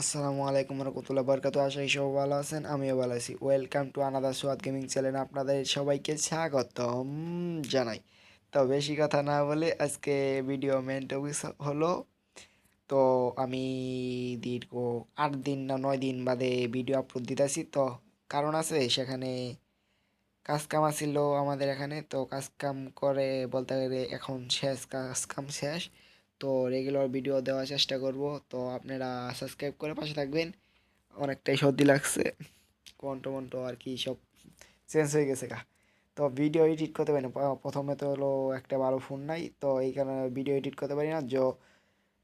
আসসালামু আলাইকুম রহমতুল্লাহ বরকাত, আশা সবাই ভালো আছেন, আমিও ভালো আছি। Welcome to another Swad gaming channel আপনাদের সবাইকে স্বাগতম জানাই। তো বেশি কথা না বলে আজকে ভিডিও মেন টপিক হলো, তো আমি দীর্ঘ আট দিন না নয় দিন বাদে ভিডিও আপলোড দিতেছি, তো কারণ আছে সেখানে কাজ কাম ছিল আমাদের এখানে, তো কাজ কাম করে বলতে গেলে এখন শেষ কাজ কাম শেষ। তো রেগুলার ভিডিও দেওয়ার চেষ্টা করব। তো আপনারা সাবস্ক্রাইব করে পাশে থাকবেন। অনেকটাই সর্দি লাগছে। কন্ট মন্ট আর কি সব চেঞ্জ হয়ে গেছে গা। তো ভিডিও এডিট করতে পারি না। প্রথমে তো হলো একটা ভালো ফোন নাই। তো এই কারণে ভিডিও এডিট করতে পারি না।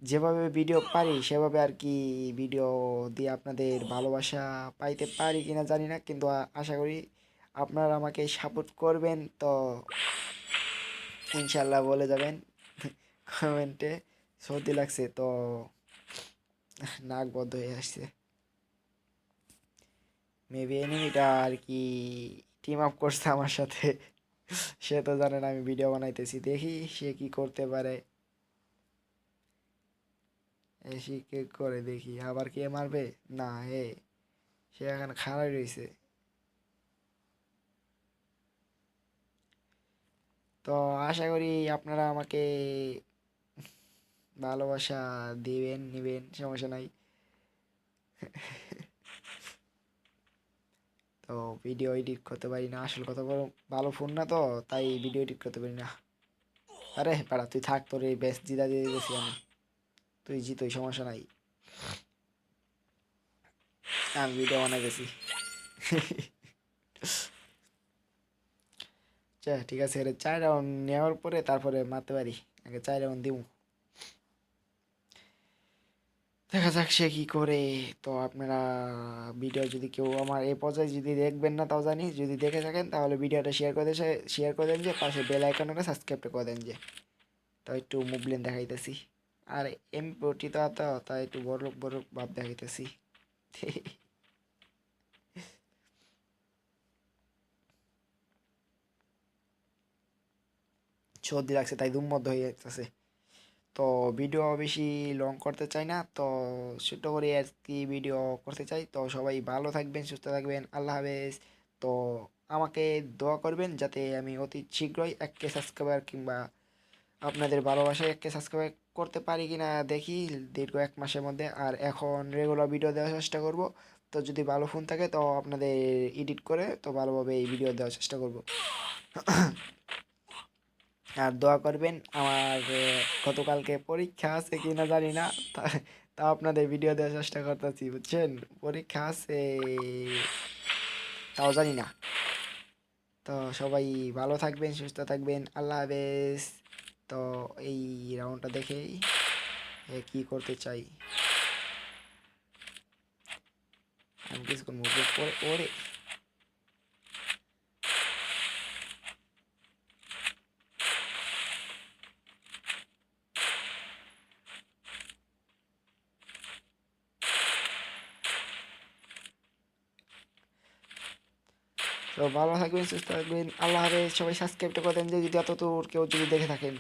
যেভাবে ভিডিও পারি, সেভাবে আর কি ভিডিও দিয়ে আপনাদের ভালোবাসা পাইতে পারি কিনা জানি না। কিন্তু আশা করি আপনারা আমাকে সাপোর্ট করবেন। তো ইনশাল্লাহ বলে যাবেন। কমেন্টে সর্দি লাগছে তো নাক বদ্ধ হয়ে আসছে মেবি এনিমিটা আর কি টিম আপ করছে আমার সাথে সে তো জানে না আমি ভিডিও বানাইতেছি দেখি সে কি করতে পারে এসে কে করে দেখি আবার কে মারবে না এ সে এখন খারাপ রয়েছে তো আশা করি আপনারা আমাকে ভালোবাসা দিবেন, নিবেন, সমস্যা নাই। তো ভিডিও এডিট করতে পারি না, আসল কথা বলো, ভালো ফোন না তো, তাই ভিডিও এডিট করতে পারি না। আরে পাড়া তুই থাক, তোর এই বেস্ট জিদা দিয়ে দিয়েছি আমি। তুই জিতোই সমস্যা নাই। আমি ভিডিও বানাই গেছি ঠিক আছে এটা চার রাউন্ড নেওয়ার পরে তারপরে মারতে পারি। আগে চার রাউন্ড দিব দেখা যাক সে কী করে। তো আপনারা ভিডিও যদি কেউ আমার এই পর্যায়ে যদি দেখবেন না, তাও জানি, যদি দেখে থাকেন, তাহলে ভিডিওটা শেয়ার করে শেয়ার করে দেন যে, পাশে বেল আইকনটা সাবস্ক্রাইবটা করে দেন যে। তো একটু মুভলেন দেখাইতেছি। আর এমপি তো তো তাই একটু বড় বড় ভাব দেখাইতেছি। সর্দি লাগছে, তাই দুমধ্য হয়ে যাচ্ছে তো ভিডিও বেশি লং করতে চাই না, তো ছোট করে আর কি ভিডিও করতে চাই। তো সবাই ভালো থাকবেন, সুস্থ থাকবেন, আল্লাহ হাফেজ। তো আমাকে দোয়া করবেন যাতে আমি অতি শীঘ্রই এককে সাবস্ক্রাইবার কিংবা আপনাদের ভালোবাসায় এককে সাবস্ক্রাইব করতে পারি কি না দেখি দীর্ঘ এক মাসের মধ্যে। আর এখন রেগুলার ভিডিও দেওয়ার চেষ্টা করব। তো যদি ভালো ফোন থাকে তো আপনাদের এডিট করে তো ভালোভাবে এই ভিডিও দেওয়ার চেষ্টা করব। আর দোয়া করবেন, আমার গতকালকে পরীক্ষা আছে কি না জানি না। তা- আপনাদের ভিডিও দেওয়ার চেষ্টা করতেছি, বুঝছেন? পরীক্ষা আছে, তাও জানি না। তো সবাই ভালো থাকবেন, সুস্থ থাকবেন, আল্লাহ হাফেজ। তো এই রাউন্ডটা দেখেই কি করতে চাই। আমি কিছু করব ওরে ওরে তো ভালো থাকবেন, সুস্থ থাকবেন। আল্লাহ হাফেজ, সবাই সাবস্ক্রাইবটা করে দেন, যে যদি তোর কেউ যদি দেখে থাকেন।